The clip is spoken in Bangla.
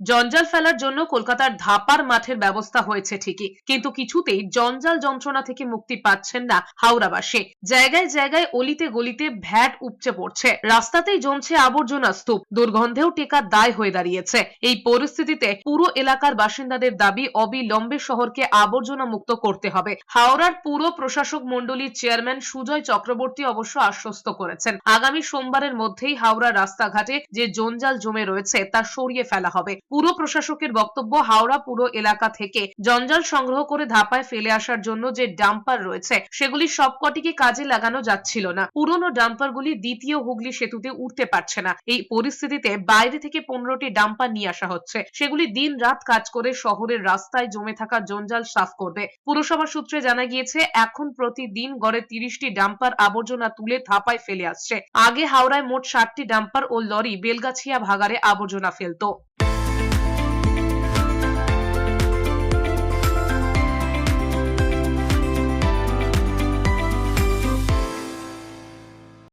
জঞ্জাল ফেলার জন্য কলকাতার ধাপার মাঠের ব্যবস্থা হয়েছে ঠিকই। কিন্তু কিছুতেই জঞ্জাল যন্ত্রণা থেকে মুক্তি পাচ্ছেন না হাওড়াবাসী। জায়গায় জায়গায় অলিতে গলিতে ভ্যাট উপচে পড়ছে। রাস্তাতেই জমছে আবর্জনা স্তূপ। দুর্গন্ধেও টেকা দায় হয়ে দাঁড়িয়েছে। এই পরিস্থিতিতে পুরো এলাকার বাসিন্দাদের দাবি, অবিলম্বে শহরকে আবর্জনা মুক্ত করতে হবে। হাওড়ার পুর প্রশাসক মণ্ডলীর চেয়ারম্যান সুজয় চক্রবর্তী অবশ্য আশ্বস্ত করেছেন। আগামী সোমবারের মধ্যেই হাওড়া রাস্তাঘাটে যে জঞ্জাল জমে রয়েছে, তা সরিয়ে ফেলা হবে। পুর প্রশাসকের বক্তব্য হাওড়া পুরো এলাকা থেকে। জঞ্জাল সংগ্রহ করে ধাপায় ফেলে আসার জন্য যে ডাম্পার রয়েছে, সেগুলি সবকটিকে কাজে লাগানো যাচ্ছিল না। পুরনো ডাম্পারগুলি দ্বিতীয় হুগলি সেতুতে উঠতে পারছে না। এই পরিস্থিতিতে বাইরে থেকে পনেরোটি ডাম্পার নিয়ে আসা হচ্ছে। সেগুলি দিন রাত কাজ করে শহরের রাস্তায় জমে থাকা জঞ্জাল সাফ করবে। পুরসভা সূত্রে জানা গিয়েছে, এখন প্রতিদিন গড়ে তিরিশটি ডাম্পার আবর্জনা তুলে ধাপায় ফেলে আসছে। আগে হাওড়ায় মোট ষাটটি ডাম্পার ও লরি বেলগাছিয়া ভাগারে আবর্জনা ফেলতো।